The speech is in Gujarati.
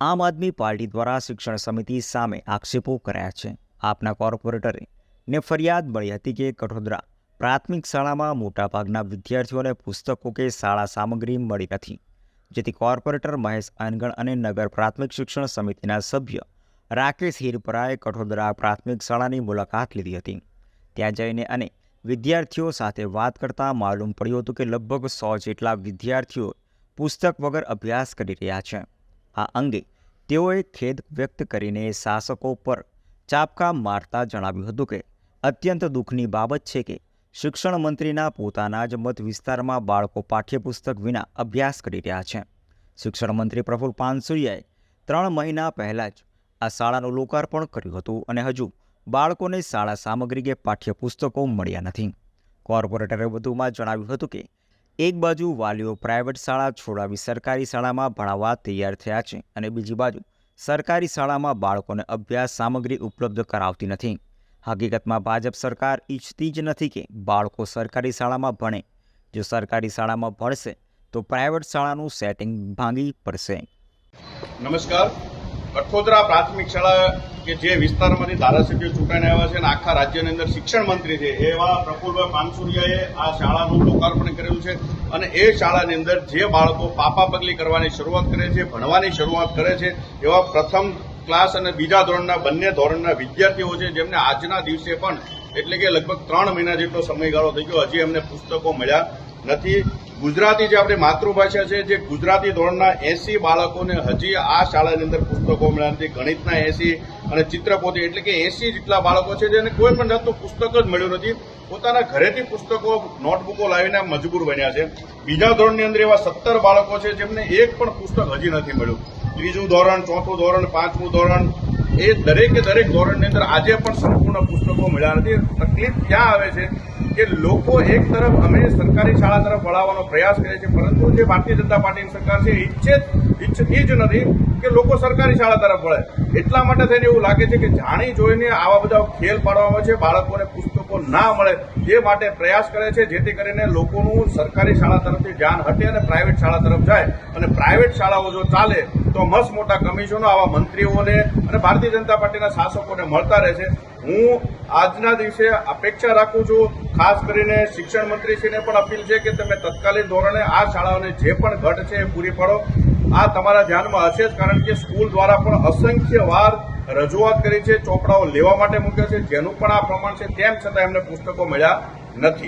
આમ આદમી પાર્ટી દ્વારા શિક્ષણ સમિતિ સામે આક્ષેપો કરાયા છે. આપના કોર્પોરેટરે ને ફરિયાદ મળી હતી કે કઠોદરા પ્રાથમિક શાળામાં મોટાભાગના વિદ્યાર્થીઓને પુસ્તકો કે શાળા સામગ્રી મળી નથી. જેથી કોર્પોરેટર મહેશ અનગણ અને નગર પ્રાથમિક શિક્ષણ સમિતિના સભ્ય રાકેશ હિરપરાએ કઠોદરા પ્રાથમિક શાળાની મુલાકાત લીધી હતી. ત્યાં જઈને અને વિદ્યાર્થીઓ સાથે વાત કરતાં માલુમ પડ્યું હતું કે લગભગ સો જેટલા વિદ્યાર્થીઓ પુસ્તક વગર અભ્યાસ કરી રહ્યા છે. આ અંગે તેઓએ ખેદ વ્યક્ત કરીને શાસકો પર ચાપકા મારતા જણાવ્યું હતું કે, અત્યંત દુઃખની બાબત છે કે શિક્ષણ મંત્રીના પોતાના જ મત વિસ્તારમાં બાળકો પાઠ્યપુસ્તક વિના અભ્યાસ કરી રહ્યા છે. શિક્ષણ મંત્રી પ્રફુલ પાનસુરિયાએ ત્રણ મહિના પહેલાં જ આ શાળાનું લોકાર્પણ કર્યું હતું અને હજુ બાળકોને શાળા સામગ્રી કે પાઠ્યપુસ્તકો મળ્યા નથી. કોર્પોરેટરે વધુમાં જણાવ્યું હતું કે એક બાજુ વાલીઓ પ્રાઇવેટ શાળા છોડાવી સરકારી શાળામાં ભણાવવા તૈયાર થયા છે અને બીજી બાજુ સરકારી શાળામાં બાળકોને અભ્યાસ સામગ્રી ઉપલબ્ધ કરાવતી નથી. હકીકતમાં ભાજપ સરકાર ઈચ્છતી જ નથી કે બાળકો સરકારી શાળામાં ભણે. જો સરકારી શાળામાં ભણશે, તો પ્રાઇવેટ શાળાનું સેટિંગ ભાંગી પડશે. નમસ્કાર. કઠોદરા પ્રાથમિક શાળા કે જે વિસ્તારમાંથી ધારાસભ્યો ચૂંટાઈને આવ્યા છે અને આખા રાજ્યની અંદર શિક્ષણ મંત્રી છે, એવા પ્રફુલભાઈ પાનસુરિયાએ આ શાળાનું લોકાર્પણ કરેલું છે અને એ શાળાની અંદર જે બાળકો પાપા પગલી કરવાની શરૂઆત કરે છે, ભણવાની શરૂઆત કરે છે, એવા પ્રથમ ક્લાસ અને બીજા ધોરણના બંને ધોરણના વિદ્યાર્થીઓ છે, જેમને આજના દિવસે પણ એટલે કે લગભગ ત્રણ મહિના જેટલો સમયગાળો થઈ ગયો, હજી એમને પુસ્તકો મળ્યા નથી. ગુજરાતી જે આપણી માતૃભાષા છે, જે ગુજરાતી ધોરણના એસી બાળકોને હજી આ શાળાની અંદર પુસ્તકો મળ્યા નથી. ગણિતના એસી અને ચિત્રપોથી એટલે કે એસી જેટલા બાળકો છે જેને કોઈ પણ જાતનું પુસ્તક જ મળ્યું નથી. પોતાના ઘરેથી પુસ્તકો, નોટબુકો લાવીને મજબૂર બન્યા છે. બીજા ધોરણની અંદર એવા સત્તર બાળકો છે જેમને એક પણ પુસ્તક હજી નથી મળ્યું. ત્રીજું ધોરણ, ચોથું ધોરણ, પાંચમું ધોરણ એ દરેકે દરેક ધોરણની અંદર આજે પણ સંપૂર્ણ પુસ્તકો મળ્યા નથી. તકલીફ ક્યાં આવે છે? કે લોકો એક તરફ અમે સરકારી શાળા તરફ વળાવવાનો પ્રયાસ કરે છે, પરંતુ જે ભારતીય જનતા પાર્ટીની સરકાર છે, એ ઈચ્છે ઈચ્છતી જ નથી કે લોકો સરકારી શાળા તરફ વળે. એટલા માટે થઈને એવું લાગે છે કે જાણી જોઈને આવા બધા ખેલ પાડવામાં છે, બાળકોને પુસ્તકો ના મળે એ માટે પ્રયાસ કરે છે, જેથી કરીને લોકોનું સરકારી શાળા તરફથી ધ્યાન હટે અને પ્રાઇવેટ શાળા તરફ જાય. અને પ્રાઇવેટ શાળાઓ જો ચાલે, તો મસ્ત મોટા કમિશનો આવા મંત્રીઓને અને ભારતીય જનતા પાર્ટીના શાસકોને મળતા રહે છે હું આજના દિવસે અપેક્ષા રાખું છું, ખાસ કરીને શિક્ષણ મંત્રીશ્રીને પણ અપીલ છે કે તમે તત્કાલીન ધોરણે આ શાળાઓને જે પણ ઘટ છે એ પૂરી પાડો. આ તમારા ધ્યાનમાં હશે જ, કારણ કે સ્કૂલ દ્વારા પણ અસંખ્ય વાર રજૂઆત કરી છે, ચોપડાઓ લેવા માટે મૂક્યો છે, જેનું પણ આ પ્રમાણ છે, તેમ છતાં એમને પુસ્તકો મળ્યા નથી.